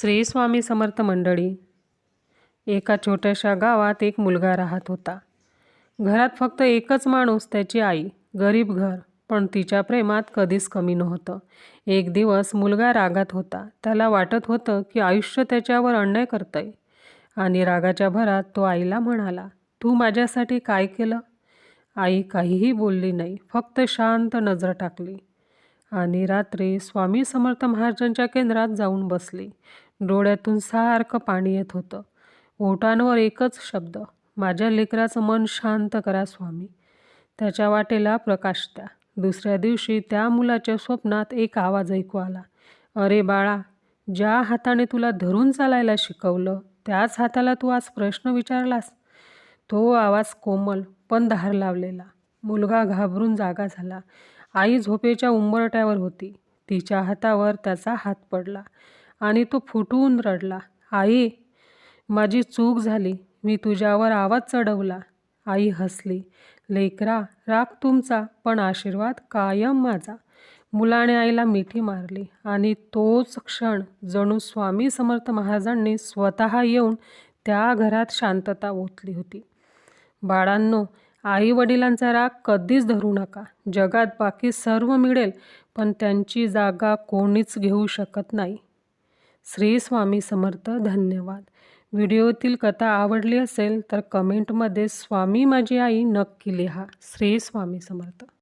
श्री स्वामी समर्थ मंडळी एका छोट्याशा गावात एक मुलगा राहत होता. घरात फक्त एकच माणूस त्याची आई गरीब घर पण तिच्या प्रेमात कधीच कमी नव्हतं. एक दिवस मुलगा रागात होता. त्याला वाटत होतं की आयुष्य त्याच्यावर अन्याय करतंय. आणि रागाच्या भरात तो आईला म्हणाला तू माझ्यासाठी काय केलं? आई काहीही बोलली नाही फक्त शांत नजर टाकली. आणि रात्री स्वामी समर्थ महाराजांच्या केंद्रात जाऊन बसली. डोळ्यातून सारखं पाणी येत होतं. ओठांवर एकच शब्द माझ्या लेकराचं मन शांत करा स्वामी. त्याच्या वाटेला प्रकाश द्या. दुसऱ्या दिवशी त्या मुलाच्या स्वप्नात एक आवाज ऐकू आला. अरे बाळा ज्या हाताने तुला धरून चालायला शिकवलं त्याच हाताला तू आज प्रश्न विचारलास? तो आवाज कोमल पण धार लावलेला. मुलगा घाबरून जागा झाला. आई झोपेच्या उंबरट्यावर होती. तिच्या हातावर त्याचा हात पडला आणि तो फुटून रडला. आई माझी चूक झाली. मी तुझ्यावर आवाज चढवला. आई हसली. लेकरा राग तुमचा पण आशीर्वाद कायम माझा. मुलाने आईला मिठी मारली आणि तोच क्षण जणू स्वामी समर्थ महाराजांनी स्वतः येऊन त्या घरात शांतता ओतली होती. बाळांनो आईवडिलांचा राग कधीच धरू नका. जगात बाकी सर्व मिळेल पण त्यांची जागा कोणीच घेऊ शकत नाही. श्री स्वामी समर्थ धन्यवाद. व्हिडिओतील कथा आवडली असेल तर कमेंटमध्ये स्वामी माझी आई नक्की लिहा. श्री स्वामी समर्थ.